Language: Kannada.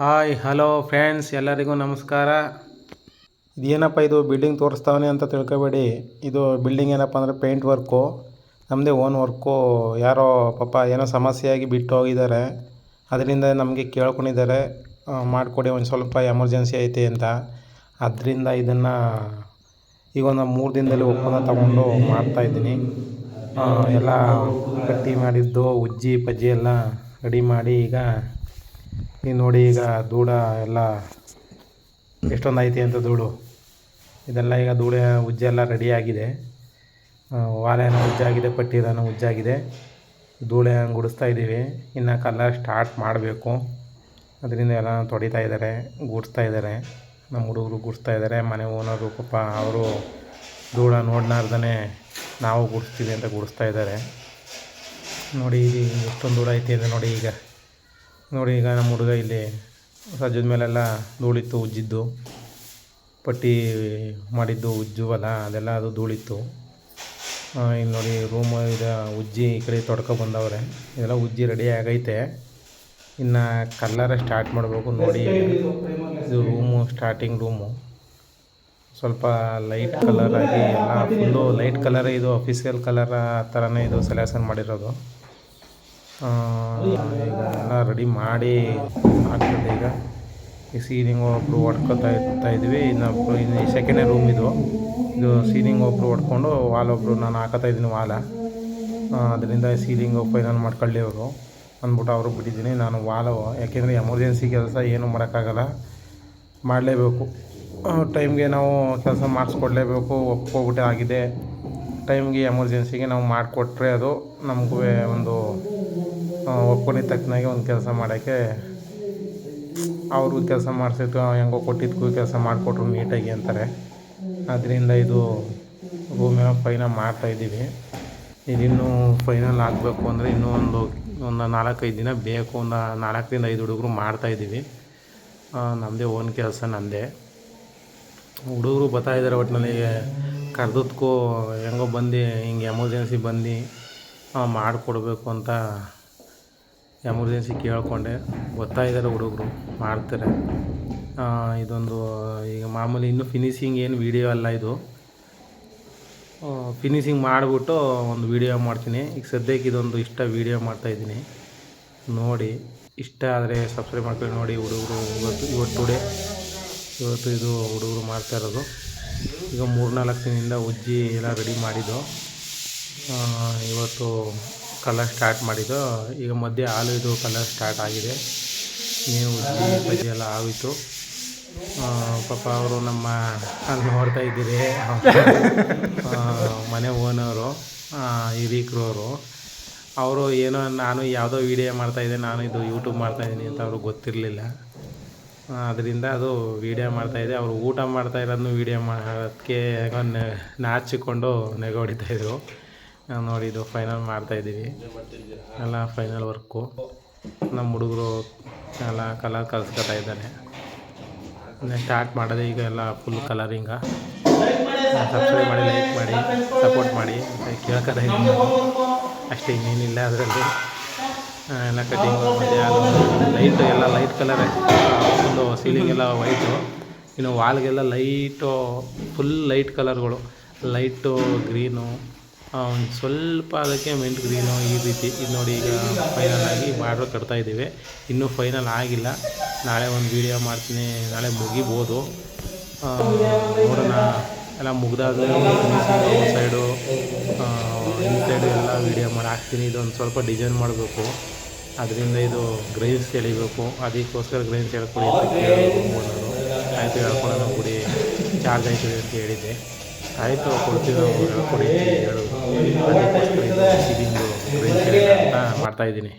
ಹಾಯ್, ಹಲೋ ಫ್ರೆಂಡ್ಸ್, ಎಲ್ಲರಿಗೂ ನಮಸ್ಕಾರ. ಇದೇನಪ್ಪ ಇದು ಬಿಲ್ಡಿಂಗ್ ತೋರಿಸ್ತಾವನೆ ಅಂತ ತಿಳ್ಕೊಬೇಡಿ. ಇದು ಬಿಲ್ಡಿಂಗ್ ಏನಪ್ಪ ಅಂದರೆ ಪೇಂಟ್ ವರ್ಕು. ನಮ್ಮದೇ ಓನ್ ವರ್ಕು. ಯಾರೋ ಪಾಪ ಏನೋ ಸಮಸ್ಯೆಯಾಗಿ ಬಿಟ್ಟು ಹೋಗಿದ್ದಾರೆ. ಅದರಿಂದ ನಮಗೆ ಕೇಳ್ಕೊಂಡಿದ್ದಾರೆ. ಮಾಡಿಕೊಡಿ, ಒಂದು ಸ್ವಲ್ಪ ಎಮರ್ಜೆನ್ಸಿ ಐತೆ ಅಂತ. ಅದರಿಂದ ಇದನ್ನು ಈಗ ಒಂದು ಮೂರು ದಿನದಲ್ಲಿ ಒಪ್ಪಂದ ತಗೊಂಡು ಮಾಡ್ತಾಯಿದ್ದೀನಿ ಎಲ್ಲ ಕಟ್ಟಿ ಮಾಡಿದ್ದು, ಉಜ್ಜಿ, ಪಜ್ಜಿ ಎಲ್ಲ ರೆಡಿ ಮಾಡಿ ಈಗ ಈಗ ನೋಡಿ ಈಗ ದೂಡ ಎಲ್ಲ ಎಷ್ಟೊಂದು ಐತಿ ಅಂತ ಧೂಳು. ಇದೆಲ್ಲ ಈಗ ಧೂಳೆ ಉಜ್ಜೆಲ್ಲ ಎಲ್ಲ ರೆಡಿ ಆಗಿದೆ. ವಾಲೆನೂ ಉಜ್ಜಾಗಿದೆ ಪಟ್ಟಿರನೂ ಉಜ್ಜಾಗಿದೆ ಧೂಳೆ ಗುಡಿಸ್ತಾ ಇದ್ದೀವಿ. ಇನ್ನು ಕಲರ್ ಸ್ಟಾರ್ಟ್ ಮಾಡಬೇಕು. ಅದರಿಂದ ಎಲ್ಲ ತೊಡಿತಾ ಇದ್ದಾರೆ, ಗುಡಿಸ್ತಾ ಇದ್ದಾರೆ. ನಮ್ಮ ಹುಡುಗರು ಗುಡಿಸ್ತಾ ಇದ್ದಾರೆ, ಮನೆ ಓನರು ಪಾಪ ಅವರು ಧೂಳ ನೋಡ್ನಾರ್ದೇ ನಾವು ಗುಡಿಸ್ತೀವಿ ಅಂತ ಗುಡಿಸ್ತಾ ಇದ್ದಾರೆ. ನೋಡಿ ಇದು ಎಷ್ಟೊಂದು ಧೂಳ ಐತಿ ಅಂದರೆ ನೋಡಿ ಈಗ. ನೋಡಿ, ಈಗ ನಮ್ಮ ಹುಡುಗ ಇಲ್ಲಿ ಸಜ್ಜದ ಮೇಲೆಲ್ಲ ಧೂಳಿತ್ತು, ಉಜ್ಜಿದ್ದು. ಪಟ್ಟಿ ಮಾಡಿದ್ದು, ಉಜ್ಜುವಲ್ಲ, ಅದೆಲ್ಲ ಅದು ಧೂಳಿತ್ತು. ಇಲ್ಲಿ ನೋಡಿ ರೂಮ್ ಇದು, ಉಜ್ಜಿ ಈ ಕಡೆ ತೊಡ್ಕೊ ಬಂದವ್ರೆ. ಇದೆಲ್ಲ ಉಜ್ಜಿ ರೆಡಿ ಆಗೈತೆ. ಇನ್ನು ಕಲ್ಲರ ಸ್ಟಾರ್ಟ್ ಮಾಡಬೇಕು, ನೋಡಿ. ಇದು ರೂಮು ಸ್ಟಾರ್ಟಿಂಗ್ ರೂಮು ಸ್ವಲ್ಪ ಲೈಟ್ ಕಲರ್ ಆಗಿ, ಎಲ್ಲ ಫುಲ್ಲು ಲೈಟ್ ಕಲರ್ ಇದು ಅಫಿಷಿಯಲ್ ಕಲರ್ ಆ ಥರನೇ ಇದು ಸೆಲೆಕ್ಷನ್ ಮಾಡಿರೋದು. ಈಗ ಎಲ್ಲ ರೆಡಿ ಮಾಡಿ ಆಗ್ತದೆ ಈಗ ಈ ಸೀಲಿಂಗ್ ಒಬ್ಬರು ಹೊಡ್ಕೊತಾ ಇರ್ತಾ ಇದ್ವಿ. ಇನ್ನೊಬ್ರು ಇನ್ನು ಸೆಕೆಂಡೇ ರೂಮ್ ಇದು. ಇದು ಸೀಲಿಂಗ್ ಒಬ್ಬರು ಹೊಡ್ಕೊಂಡು ವಾಲ್ ಒಬ್ಬರು ನಾನು ಹಾಕತಾ ಇದ್ದೀನಿ ವಾಲ ಅದರಿಂದ ಸೀಲಿಂಗ್ ಫೈನಲ್ ಮಾಡ್ಕೊಳ್ಳಿ ಅವರು. ಅಂದ್ಬಿಟ್ಟು ಅವರು ಬಿಟ್ಟಿದ್ದೀನಿ. ನಾನು ವಾಲ ಯಾಕೆಂದರೆ ಎಮರ್ಜೆನ್ಸಿ ಕೆಲಸ ಏನೂ ಮಾಡೋಕ್ಕಾಗಲ್ಲ. ಮಾಡಲೇಬೇಕು. ಟೈಮ್ಗೆ ನಾವು ಕೆಲಸ ಮಾಡಿಸ್ಕೊಡ್ಲೇಬೇಕು. ಒಪ್ಕೊಬಿಟ್ಟೆ ಆಗಿದೆ. ಟೈಮ್ಗೆ ಎಮರ್ಜೆನ್ಸಿಗೆ ನಾವು ಮಾಡಿಕೊಟ್ರೆ ಅದು ನಮಗೂ ಒಂದು ಒಪ್ಕೊಂಡಿದ್ದ ತಕ್ಕನಾಗೆ ಒಂದು ಕೆಲಸ ಮಾಡೋಕ್ಕೆ ಅವರು ಕೆಲಸ ಮಾಡಿಸಿದ್ದು ಹೆಂಗೋ ಕೊಟ್ಟಿದ್ದಕ್ಕೂ ಕೆಲಸ ಮಾಡಿಕೊಟ್ರು ನೀಟಾಗಿ ಅಂತಾರೆ. ಅದರಿಂದ ಇದು ರೂಮೇನೋ ಫೈನಲ್ ಮಾಡ್ತಾಯಿದ್ದೀವಿ ಇದಿನ್ನೂ ಫೈನಲ್ ಆಗಬೇಕು ಅಂದರೆ ಇನ್ನೂ ಒಂದು ಒಂದು ನಾಲ್ಕೈದು ದಿನ ಬೇಕು, ಒಂದು ನಾಲ್ಕರಿಂದ ಐದು ಹುಡುಗರು ಮಾಡ್ತಾಯಿದ್ದೀವಿ ನಮ್ಮದೇ ಓನ್ ಕೆಲಸ ನನ್ನದೇ ಹುಡುಗರು ಬರ್ತಾ ಇದ್ದಾರೆ ನನಗೆ ಕರೆದಕ್ಕೂ ಹೆಂಗೋ ಬಂದು ಹಿಂಗೆ ಎಮರ್ಜೆನ್ಸಿ ಬಂದು ಮಾಡಿಕೊಡ್ಬೇಕು ಅಂತ ಎಮರ್ಜೆನ್ಸಿ ಕೇಳಿಕೊಂಡೆ ಗೊತ್ತಾಗಿದ್ದಾರೆ ಹುಡುಗರು, ಮಾಡ್ತಾರೆ. ಇದೊಂದು, ಈಗ ಮಾಮೂಲಿ ಇನ್ನೂ ಫಿನಿಶಿಂಗ್ ಏನು ವೀಡಿಯೋ ಅಲ್ಲ ಇದು. ಫಿನಿಶಿಂಗ್ ಮಾಡಿಬಿಟ್ಟು ಒಂದು ವೀಡಿಯೋ ಮಾಡ್ತೀನಿ. ಈಗ ಸದ್ಯಕ್ಕೆ ಇದೊಂದು ಇಷ್ಟ ವೀಡಿಯೋ ಮಾಡ್ತಾಯಿದ್ದೀನಿ ನೋಡಿ, ಇಷ್ಟ ಆದರೆ ಸಬ್ಸ್ಕ್ರೈಬ್ ಮಾಡ್ಕೊಂಡು ನೋಡಿ, ಹುಡುಗರು ಇವತ್ತು ಇವತ್ತು ಟುಡೇ ಇವತ್ತು ಇದು ಹುಡುಗರು ಮಾಡ್ತಾ ಇರೋದು. ಈಗ ಮೂರ್ನಾಲ್ಕು ದಿನದಿಂದ ಉಜ್ಜಿ ಎಲ್ಲ ರೆಡಿ ಮಾಡಿದ್ದು. ಇವತ್ತು ಕಲರ್ ಸ್ಟಾರ್ಟ್ ಮಾಡಿದ್ದು, ಈಗ ಮಧ್ಯೆ ಹಾಲು ಇದು ಕಲರ್ ಸ್ಟಾರ್ಟ್ ಆಗಿದೆ ನೀವು ಬಜ್ಜಿ ಎಲ್ಲ ಆಗಿತ್ತು ಪಾಪ ಅವರು ನಮ್ಮ ಅಲ್ಲಿ ನೋಡ್ತಾ ಇದ್ದೀರಿ. ಮನೆ ಓನರು ಹಿರೀಕರು ಅವರು ಏನೋ ನಾನು ಯಾವುದೋ ವೀಡಿಯೋ ಮಾಡ್ತಾಯಿದ್ದೆ ನಾನು ಇದು ಯೂಟ್ಯೂಬ್ ಮಾಡ್ತಾಯಿದ್ದೀನಿ ಅಂತ ಅವ್ರಿಗೆ ಗೊತ್ತಿರಲಿಲ್ಲ. ಅದರಿಂದ ಅದು ವೀಡಿಯೋ ಮಾಡ್ತಾಯಿದ್ದೆ ಅವರು ಊಟ ಮಾಡ್ತಾ ಇರೋದನ್ನು ವೀಡಿಯೋ ಮಾಡೋದಕ್ಕೆ ನಾಚಿಕೊಂಡು ನೆಗೆ ಹೊಡಿತಾಯಿದ್ರು ನಾವು ನೋಡಿ ಇದು ಫೈನಲ್ ಮಾಡ್ತಾ ಇದ್ದೀವಿ. ಎಲ್ಲ ಫೈನಲ್ ವರ್ಕು ನಮ್ಮ ಹುಡುಗರು ಎಲ್ಲ ಕಲರ್ ಕಲಿಸ್ಕೊತಾ ಇದ್ದಾರೆ. ಸ್ಟಾರ್ಟ್ ಮಾಡೋದೇ ಈಗ ಎಲ್ಲ ಫುಲ್ ಕಲರಿಂಗ ಸಬ್ಸ್ಕ್ರೈಬ್ ಮಾಡಿ ಲೈಕ್ ಮಾಡಿ ಸಪೋರ್ಟ್ ಮಾಡಿ. ಕೇಳ್ಕೊತಾ ಇದ್ದೀನಿ ಅಷ್ಟೇ ಇನ್ನೇನಿಲ್ಲ ಅದರಲ್ಲಿ. ಎಲ್ಲ ಕಟಿಂಗ್ ಮತ್ತು ಅದು ಲೈಟು ಎಲ್ಲ ಲೈಟ್ ಕಲರ್ ಒಂದು ಸೀಲಿಂಗ್ ಎಲ್ಲ ವೈಟು ಇನ್ನು ವಾಲ್ಗೆಲ್ಲ ಲೈಟು ಫುಲ್ ಲೈಟ್ ಕಲರ್ಗಳು ಲೈಟು ಗ್ರೀನು ಒಂದು ಸ್ವಲ್ಪ ಅದಕ್ಕೆ ಮೆಂಟ್ ಗ್ರೀನು ಈ ರೀತಿ ಇದು ನೋಡಿ ಈಗ ಫೈನಲ್ ಆಗಿ ಬಾರ್ಡ್ರ್ ಕಟ್ತಾ ಇದ್ದೀವಿ. ಇನ್ನೂ ಫೈನಲ್ ಆಗಿಲ್ಲ. ನಾಳೆ ಒಂದು ವೀಡಿಯೋ ಮಾಡ್ತೀನಿ. ನಾಳೆ ಮುಗಿಬೋದು. ನೋಡೋಣ. ಎಲ್ಲ ಮುಗ್ದಾದ್ಮೇಲೆ ಸೈಡು ಈ ಸೈಡು ಎಲ್ಲ ವೀಡಿಯೋ ಮಾಡಿ ಹಾಕ್ತೀನಿ. ಇದೊಂದು ಸ್ವಲ್ಪ ಡಿಸೈನ್ ಮಾಡಬೇಕು. ಅದರಿಂದ ಇದು ಗ್ರೈನ್ಸ್ ಎಳಿಬೇಕು. ಅದಕ್ಕೋಸ್ಕರ ಗ್ರೈನ್ಸ್ ಹೇಳ್ಕೊಡಿ ಅಂತ ಕೇಳೋದು ಆಯಿತು ಹೇಳ್ಕೊಳ್ಳೋಣ ಬಿಡಿ. ಚಾರ್ಜ್ ಆಯ್ತದೆ ಅಂತ ಹೇಳಿದ್ದೆ. ಆಯಿತು ಕೊಡ್ತೀವಿ ಕೊಡಿ ಹೇಳೋದು ಅದಕ್ಕೋಸ್ಕರ ಇದು ಮಾಡ್ತಾಯಿದ್ದೀನಿ